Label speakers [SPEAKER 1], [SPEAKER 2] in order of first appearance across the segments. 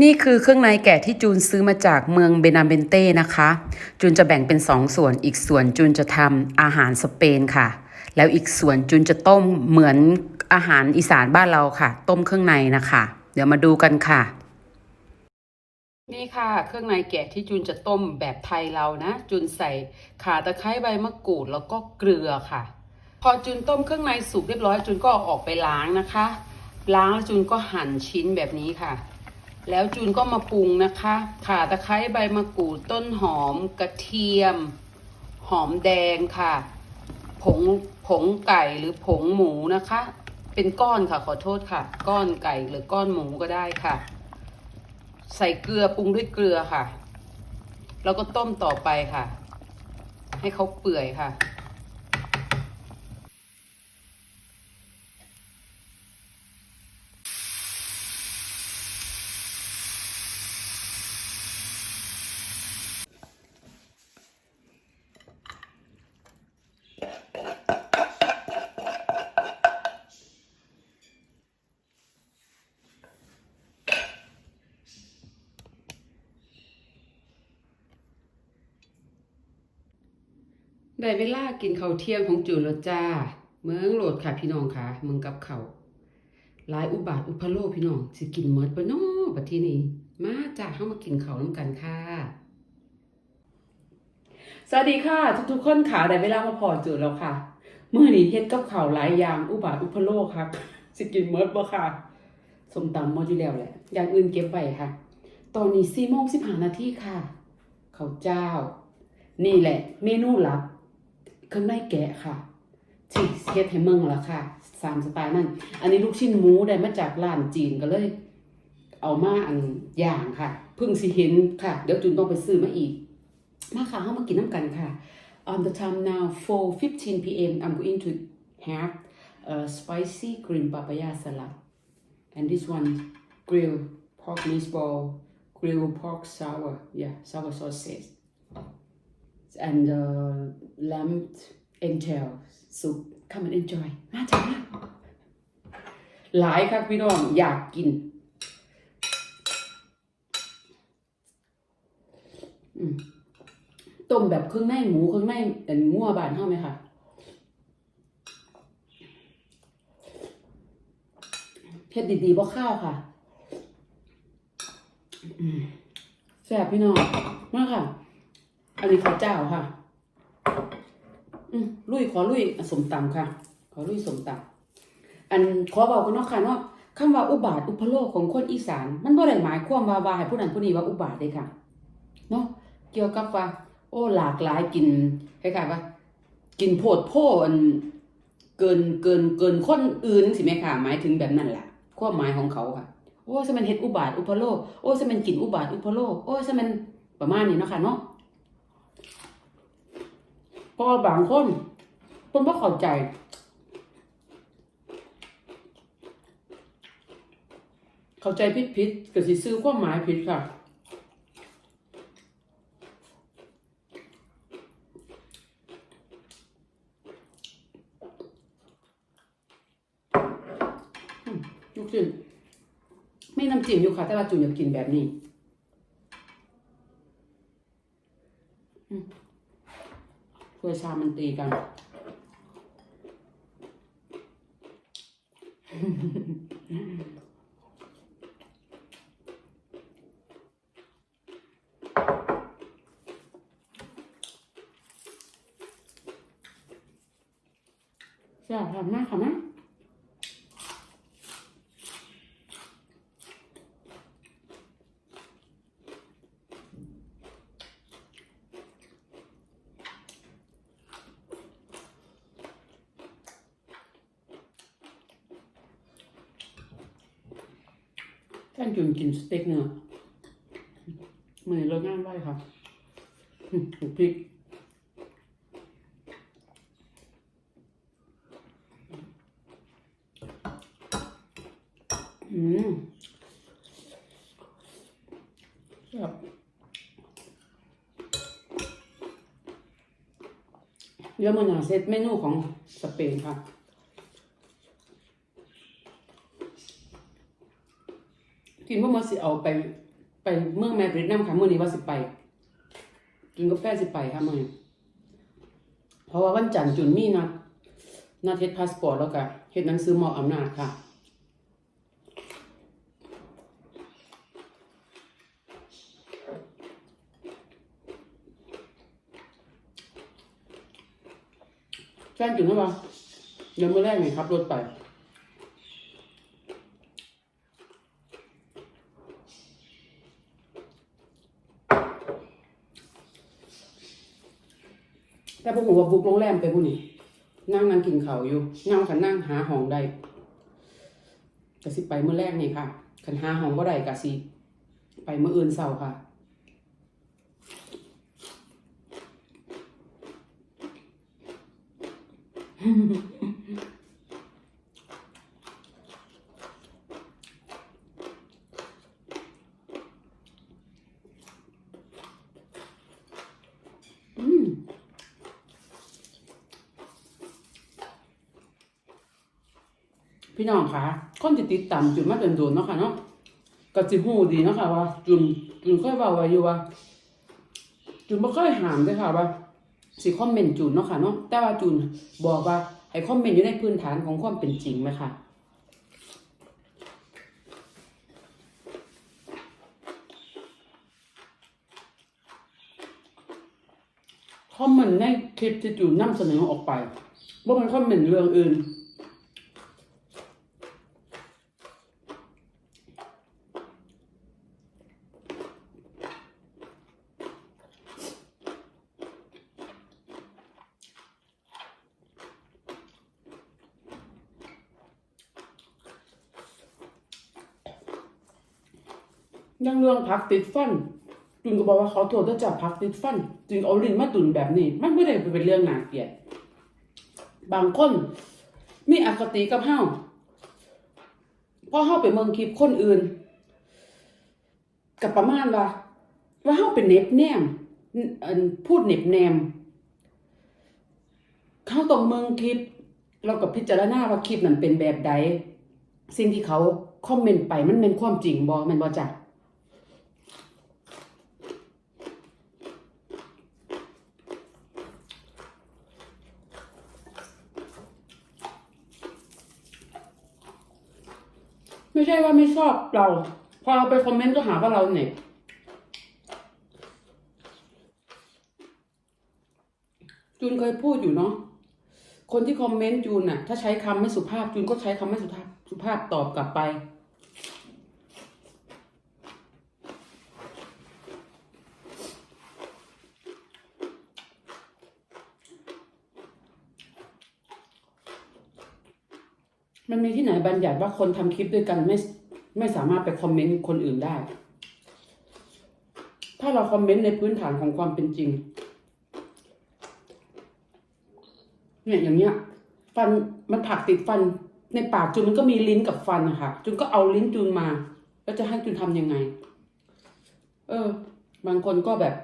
[SPEAKER 1] นี่คือเครื่องในแกะที่จูนซื้อมาจากเมืองเบนาเบนเต้นะคะ จูนจะแบ่งเป็น2ส่วนอีกส่วนจูนจะทำอาหารสเปนค่ะ แล้วอีกส่วนจูนจะต้มเหมือนอาหารอีสานบ้านเราค่ะ ต้มเครื่องในนะคะ เดี๋ยวมาดูกันค่ะ นี่ค่ะ เครื่องในแกะที่จูนจะต้มแบบไทยเรานะ จูนใส่ข่าตะไคร้ใบมะกรูดแล้วก็เกลือค่ะ พอจูนต้มเครื่องในสุกเรียบร้อยจูนก็เอาออกไปล้างนะคะ ล้างแล้วจูนก็หั่นชิ้นแบบนี้ค่ะ แล้วจูนก็มาปรุงนะคะ ข่าตะไคร้ใบมะกรูดต้นหอมกระเทียม หอมแดงค่ะ ผงผงไก่หรือผงหมูนะคะ เป็นก้อนค่ะขอโทษค่ะ ก้อนไก่หรือก้อนหมูก็ได้ค่ะ ใส่เกลือปรุงด้วยเกลือค่ะ แล้วก็ต้มต่อไปค่ะ ให้เขาเปื่อยค่ะ ได้เวลากินข้าวเที่ยงของจูนแล้วจ้า เมืองโหลดค่ะพี่น้องค่ะเมืองกับเขาหลายอุบาทอุพโลพี่น้องสิกินเมดปะน้อบัดที่นี้มาจ้าเข้ามากินข้าวน้ำกันค่ะ สวัสดีค่ะ ทุกๆคนค่ะได้เวลามาพอจูนแล้วค่ะมื้อนี้เฮ็ดกับข้าวหลายอย่างอุบาทอุพโลครับสิกินเมดบ่ค่ะสมตำมอยู่แล้วแหละ อย่างอื่นเก็บไว้ค่ะ ตอนนี้4โมง15นาทีค่ะข้าวเจ้า นี่แหละ เมนูหลัก เครื่องในแกะค่ะที่เฮ็ดให้เมืองละค่ะสามสไตล์นั่น อันนี้ลูกชิ้นหมูได้มาจากร้านจีนก็เลย เอามาอันอย่างค่ะเพิ่งสิเห็นค่ะ เดี๋ยวจุนต้องไปซื้อมาอีก มาค่ะเฮามากินน้ำกันค่ะ On the time now 4:15 p.m. I'm going to have a spicy green papaya salad and this one grilled pork meatball grilled pork sour yeah sour sausage and uh, lamb entail soup come and enjoy มาจ้ามาหลายครับพี่น้องอยากกินต้มแบบเครื่องในหมูเครื่องในเอ็นงัวบานเท่าไหมคะเผ็ดดีๆบ่ข้าวค่ะแซ่บพี่น้องมากค่ะ อันนี้ข้าวเจ้าค่ะ อืมลุยขอลุยสมตำค่ะ ขอลุยสมตำอันขอบอกกันเนาะค่ะเนาะคำว่าอุบาทอุพโลกของคนอีสาน มันบ่ได้หมายความว่าว่าให้ผู้นั้นผู้นี้ว่าอุบาทเลยค่ะ เนาะเกี่ยวกับว่า โอ้หลากหลายกินคล้ายๆว่า กินโพดโพอันเกินเกินเกินคนอื่นสิแม่ค่ะ หมายถึงแบบนั้นแหละความหมายของเขาค่ะ โอ้ซะมันเฮ็ดอุบาทอุพโลกโอ้ซะมันกินอุบาทอุพโลกโอ้ซะมันประมาณนี้เนาะค่ะเนาะ เพราะว่าบางคนเพิ่นบ่เข้าใจ เข้าใจผิดผิดๆก็สิซื้อความหมายผิดค่ะอืมลูกชิ้นไม่น้ำจิ้มอยู่ค่ะ แต่ว่าจุนอยากกินแบบนี้ เพื่อชามันตีกัน แซ่บทำมากค่ะแม่ ท่านจุนกินสเต็กเนื้อมือรสง่ายไว้ค่ะอืมพริกอืมแบบเดี๋ยวมันหาเซตเมนูของสเปนค่ะ กินว่ามาสิเอาไป ไปเมืองแมดริดน้ำค่ะเมื่อนี้ว่าสิไปจุนก็แป้สิไปค่ะมื่อนี้เพราะว่าวันจันทร์จุนมีนัดนัดเฮ็ดพาสปอร์ตแล้วก็เฮ็ดหนังสือมอบอำนาจค่ะแฟนจุนใช่ปะเดี๋ยวเมื่อแรกไงครับรถไป แต่พวกผมว่าบุกโรงแรมไปพวกนี้นั่งนั่งกินเขาอยู่นั่งขันนั่งหาห้องได้กะสิไปเมื่อแรกนี่ค่ะขันหาห้องก็ได้กะสิไปเมื่ออื่นเสาร์ค่ะอืม พี่น้องคะคนที่ติดตามจุนมาโดนเนาะค่ะเนาะก็สิฮู้ดีเนาะค่ะว่า จุนจุนเคยเว้าไว้อยู่ว่า จุนบ่เคยห้ามเด้อค่ะว่าสิคอมเมนต์จุนเนาะค่ะเนาะแต่ว่าจุนบอกว่าให้คอมเมนต์อยู่ในพื้นฐานของความเป็นจริงไหมค่ะคอมเมนต์ในคลิปที่จูนนำเสนอออกไปว่ามันคอมเมนต์เรื่องอื่น ยังเรื่องพักติดฟันจุนก็บอกว่าเขาโทษถ้าจับพักติดฟัน จึงเอาลิ้นมาตุนแบบนี้ มันไม่ได้เป็นเรื่องหนาเกลียดบางคนมีอคติกับเฮาพอเฮาไปเมืองคลิปคนอื่น กับประมาณว่า ว่าเฮาเป็นเน็บแนมพูดเน็บแนมเขาต้องเมืองคลิป เรากับพิจารณาว่าคลิปนั้นเป็นแบบใด สิ่งที่เขาคอมเมนต์ไปมันเป็นความจริงบ่แม่นบ่จ้ะ ไม่ใช่ว่าไม่ชอบเรา พอเราไปคอมเมนต์ก็หาว่าเราเน็บจูนเคยพูดอยู่เนาะคนที่คอมเมนต์จูนน่ะ ถ้าใช้คำไม่สุภาพจูนก็ใช้คำไม่สุภาพสุภาพตอบกลับไป มันมีที่ไหนบัญญัติว่าคนทำคลิปด้วยกันไม่ไม่สามารถไปคอมเมนต์คนอื่นได้ ถ้าเราคอมเมนต์ในพื้นฐานของความเป็นจริง เนี่ยอย่างเงี้ย ฟันมันผักติดฟันในปากจูนมันก็มีลิ้นกับฟันนะคะจูนก็เอาลิ้นจูนมา แล้วจะให้จูนทำยังไง เออ บางคนก็แบบ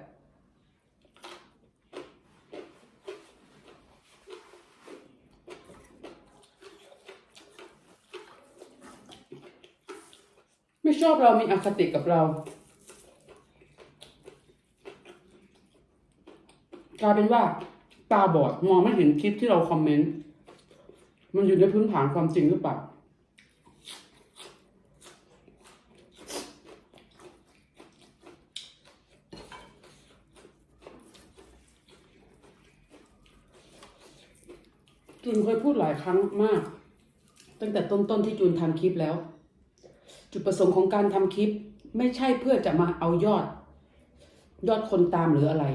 [SPEAKER 1] ชอบเรามีอคติกับเรากลายเป็นว่า ตาบอดมองไม่เห็นคลิปที่เราคอมเมนต์ มันอยู่ในพื้นฐานความจริงหรือเปล่าจูนเคยพูดหลายครั้งมาก ตั้งแต่ต้นๆที่จูนทำคลิปแล้ว จุดประสงค์ของการทำคลิป ไม่ใช่เพื่อจะมาเอายอด ยอดคนตามหรืออะไร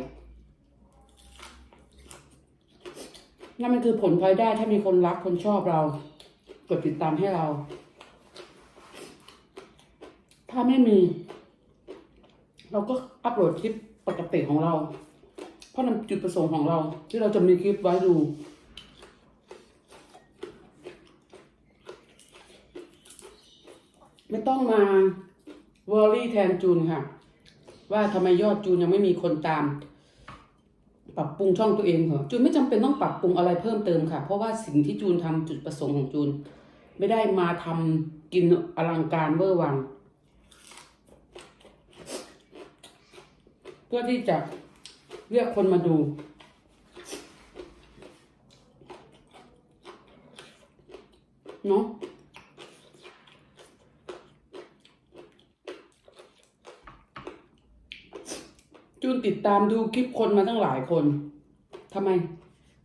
[SPEAKER 1] นั่นมันคือผลพลอยได้ถ้ามีคนรักคนชอบเรา กดติดตามให้เรา ถ้าไม่มี เราก็อัปโหลดคลิปปกติของเรา เพราะนั่นจุดประสงค์ของเรา ที่เราจะมีคลิปไว้ดู ไม่ต้องมาวอลลี่แทนจูนค่ะ ว่าทำไมยอดจูนยังไม่มีคนตาม ปรับปรุงช่องตัวเองเหรอจูนไม่จำเป็นต้องปรับปรุงอะไรเพิ่มเติมค่ะ เพราะว่าสิ่งที่จูนทำจุดประสงค์ของจูน ไม่ได้มาทำกินอลังการเบอร์วัง เพื่อที่จะเรียกคนมาดูเนาะ จูนติดตามดูคลิปคนมาตั้งหลายคนทำไม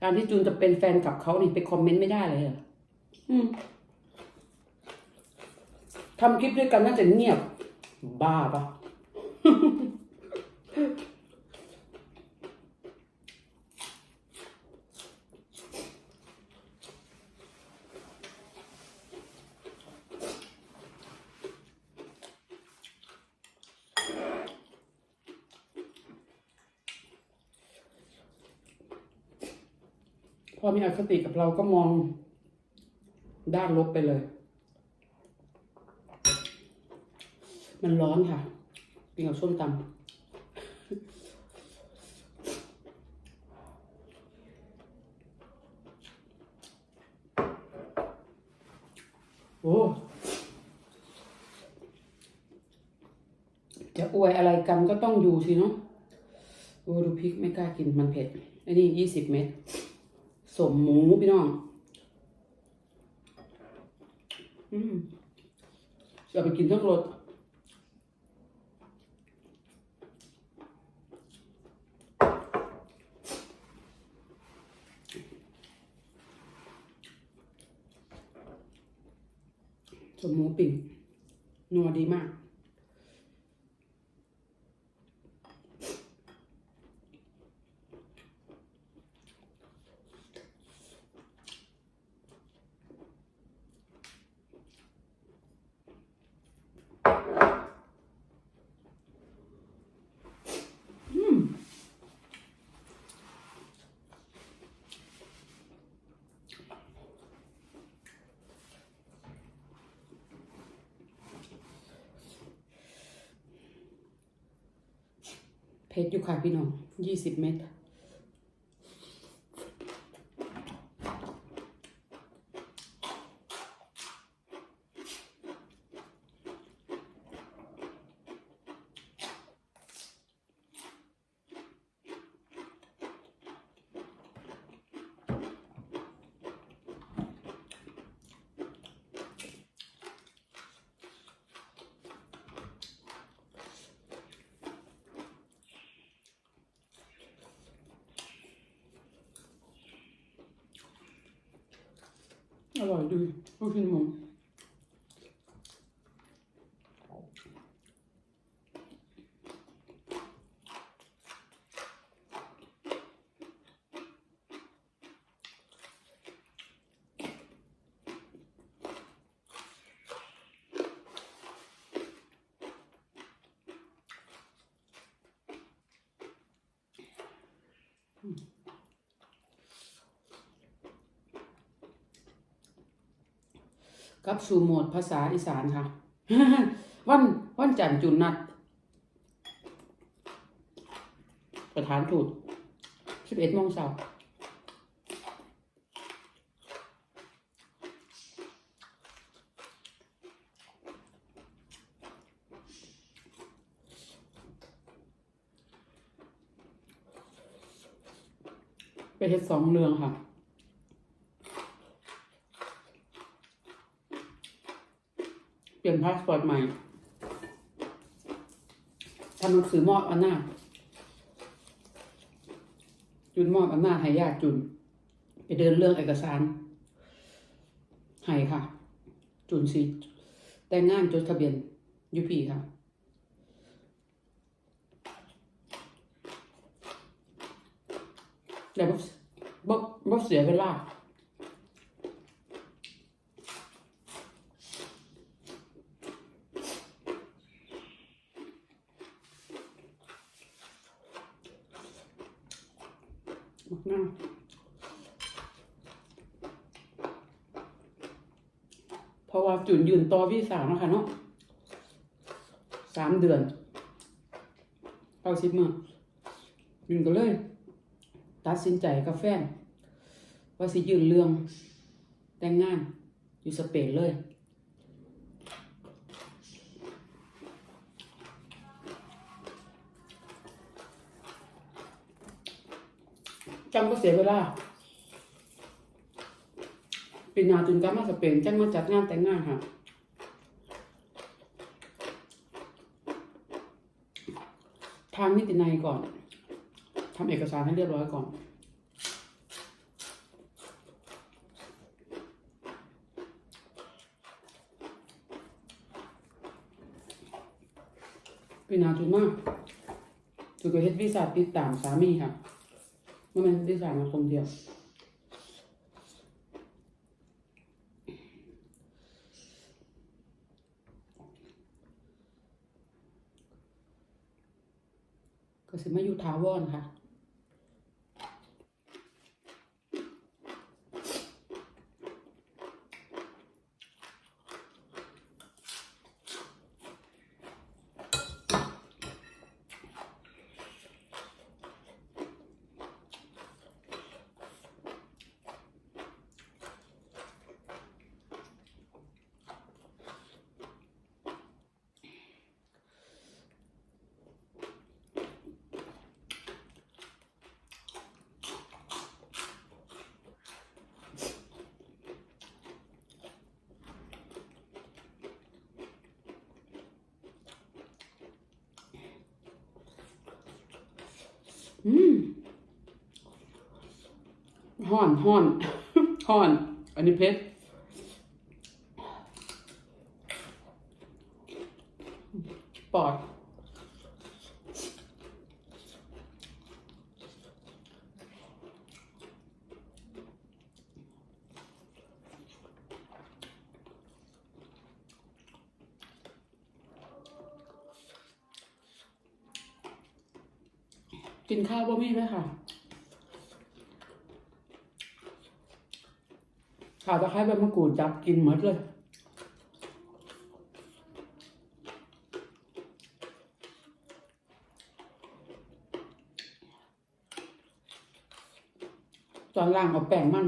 [SPEAKER 1] การที่จูนจะเป็นแฟนกับเขานี่ไปคอมเมนต์ไม่ได้เลยเหรออืมทำคลิปด้วยกันน่าจะเงียบ บ้าปะ พอมีอ คติกับเราก็มองด้านลบไปเลย มันร้อนค่ะกินกับส้มตำโอ้จะอวยอะไรกันก็ต้องอยู่สิเนาะโอ้ดูพริกไม่กล้ากินมันเผ็ด อันนี้ยี่สิบเม็ด สมหมูพี่น้อง อืมจะไปกินทั้งรถสมหมูปิ่งนัวดีมาก เพ ชรอยู่ค่ะพี่น้องยี่สิบเมตร อยดีลูกชิ้นหมู กับสู่โหมดภาษาอีสานค่ะ วันวันจันทร์จุนนัด ประธานถูกสิบเอ็ดโมงเช้าไปเฮ็ดสองเรื่องค่ะ เปลี่ยนพาสปอร์ตใหม่ทำหนังสือมอบอำนาจจุนมอบอำนาจให้ญาติจุน ไปเดินเรื่องเอกสารให้ค่ะ จุนสิแต่งงานจดทะเบียนยูพีค่ะแล้วบ่บบเสียเวลา มากหน้าเพราะว่าจุนยืนต่อวีสาเนาะค่ะเนาะสามเดือนเก้าสิบมือยืนก็เลย ตัดสินใจกับแฟน ว่าสิยืนเรื่องแต่งงานอยู่สเปนเลย อ จังก็เสียเวลาปีนาจุนกลับมาสเปนจังมาจัดงานแต่งงานค่ะทางนิตินัยก่อนทำเอกสารให้เรียบร้อยก่อน ปีนาจุนมากจุนก็เฮ็ดวีซ่าติดตามสามีค่ะ ว่ามันวีซ่ามาคนเดียวก็สิมาอยู่ทาวอนค่ะ อืมห่อนห่อนห่อน อันนี้เพชรปอด กินข้าวบ่มีเลยค่ะข่าวตะไคร้ใบมะกรูดจับกินหมดเลย ตอนล่างเอาแป้งมัน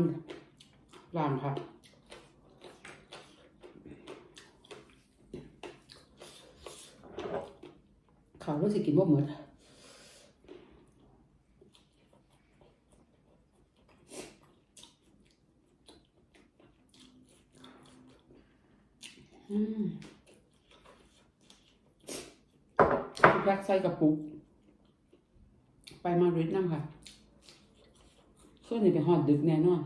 [SPEAKER 1] ล่างค่ะข่าวรู้สึกกินว่าเหมือน อืมแพ็กใส่กระปุก ไปมาดริดนั่งค่ะ ส่วนนี้เป็นหอดดึกแน่นอน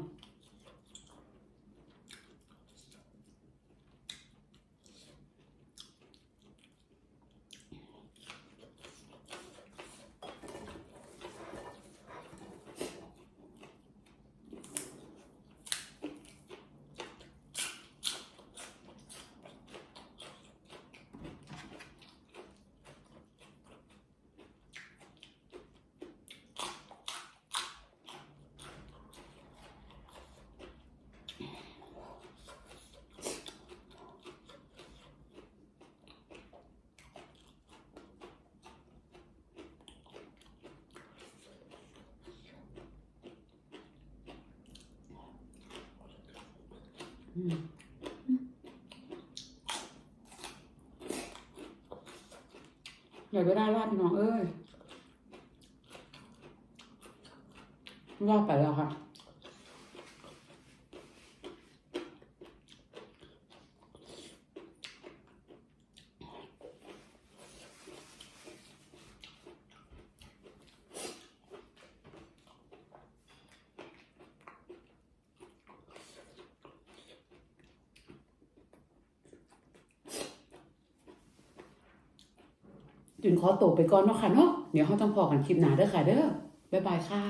[SPEAKER 1] อย่าไปได้ลาดพี่น้องเอ้ยลาดไปแล้วค่ะ จุน ขอตัวไปก่อนเนาะค่ะเนาะเดี๋ยวเขาต้องพอกันคลิปหนาเด้อค่ะเด้อบ๊ายบายค่ะ